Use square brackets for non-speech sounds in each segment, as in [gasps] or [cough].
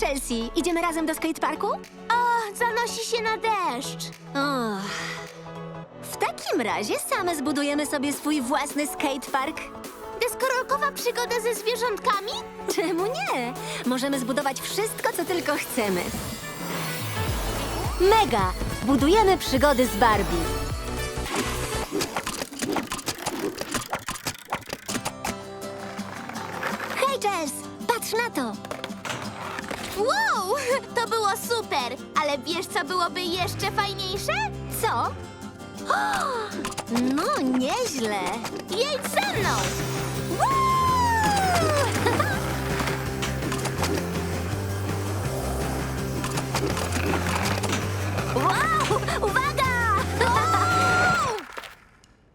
Chelsea, idziemy razem do skateparku? O, zanosi się na deszcz. O. W takim razie same zbudujemy sobie swój własny skatepark. Deskorolkowa przygoda ze zwierzątkami? Czemu nie? Możemy zbudować wszystko, co tylko chcemy. Mega! Budujemy przygody z Barbie. Hej, Jess! Patrz na to! Wow, [laughs] to było super. Ale wiesz, co byłoby jeszcze fajniejsze? Co? [gasps] No, nieźle! Jedź ze mną! Wow! [laughs] Uwaga!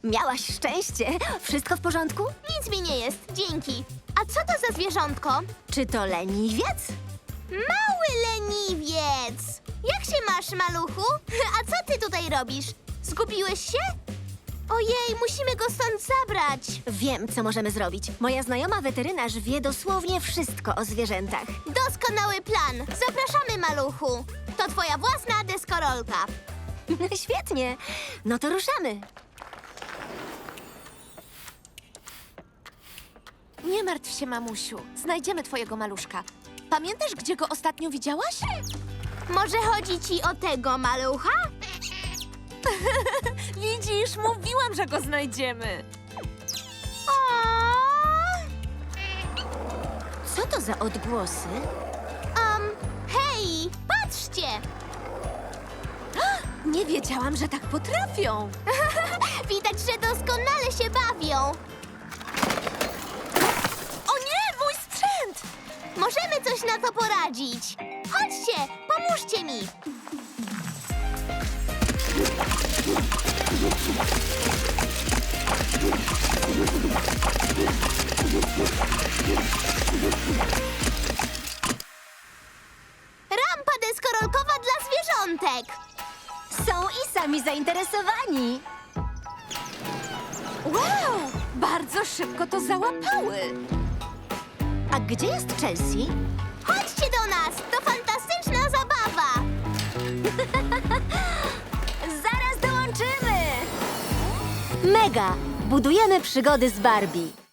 Miałaś szczęście. Wszystko w porządku? Nic mi nie jest, dzięki. A co to za zwierzątko? Czy to leniwiec? Mały leniwiec! Jak się masz, maluchu? [laughs] A co ty tutaj robisz? Zgubiłeś się? Ojej, musimy go stąd zabrać. Wiem, co możemy zrobić. Moja znajoma weterynarz wie dosłownie wszystko o zwierzętach. Doskonały plan. Zapraszamy, maluchu. To twoja własna deskorolka. [laughs] Świetnie. No to ruszamy. Nie martw się, mamusiu. Znajdziemy twojego maluszka. Pamiętasz, gdzie go ostatnio widziałaś? Może chodzi ci o tego malucha? [laughs] Widzisz, mówiłam, że go znajdziemy. O! Co to za odgłosy? Um, hej, patrzcie! [gasps] Nie wiedziałam, że tak potrafią. [laughs] Widać, że doskonale się bawią. Poradzić. Chodźcie, pomóżcie mi. Rampa deskorolkowa dla zwierzątek. Są i sami zainteresowani. Wow, bardzo szybko to załapały. A gdzie jest Chelsea? Chodźcie do nas, to fantastyczna zabawa. [laughs] Zaraz dołączymy! Mega! Budujemy przygody z Barbie.